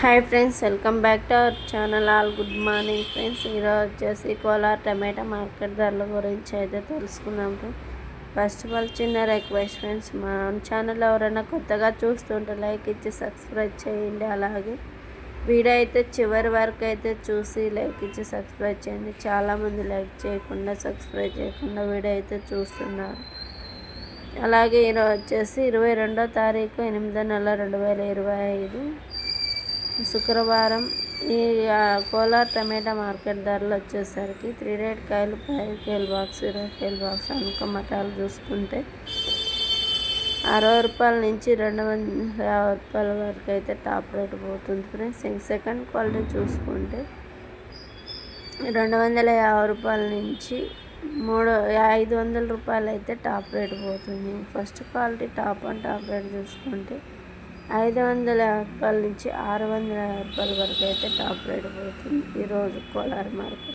Hi friends welcome back to our channel. All good morning friends. ఈరోజు వచ్చేసి Kolar tomato market ధరల గురించి అయితే తెలుసుకున్నాము ఫస్ట్ ఆఫ్ ఆల్ చిన్న రిక్వెస్ట్ ఫ్రెండ్స్ మా ఛానల్ ఎవరైనా కొత్తగా చూస్తుంటే లైక్ ఇచ్చి సబ్స్క్రైబ్ చేయండి. అలాగే వీడియో అయితే చివరి వరకు అయితే చూసి లైక్ ఇచ్చి సబ్స్క్రైబ్ చేయండి. చాలామంది లైక్ చేయకుండా సబ్స్క్రైబ్ చేయకుండా వీడియో అయితే చూస్తున్నారు. అలాగే ఈరోజు వచ్చేసి ఇరవై రెండో తారీఖు ఎనిమిదో నెల రెండు వేల ఇరవై ఐదు. శుక్రవారం ఈ కోలార్ టమాటా మార్కెట్ ధరలు వచ్చేసరికి త్రీ రేట్ కాయలు ఫైవ్ కేల్ బాక్స్ ఇరవై కేల్ బాక్స్ అనుక మటాలు చూసుకుంటే అరవై రూపాయల నుంచి రెండు వందల యాభై రూపాయల వరకు అయితే టాప్ రేట్ పోతుంది ఫ్రెండ్స్. సెకండ్ క్వాలిటీ చూసుకుంటే రెండు వందల యాభై రూపాయల నుంచి మూడు ఐదు వందల రూపాయలు అయితే టాప్ రేట్ పోతుంది. First quality top and top rate చూసుకుంటే ఐదు వందల రూపాయల నుంచి ఆరు వందల రూపాయల వరకు అయితే టాప్ రేట్ పోతుంది ఈరోజు కోలార్ మార్కెట్.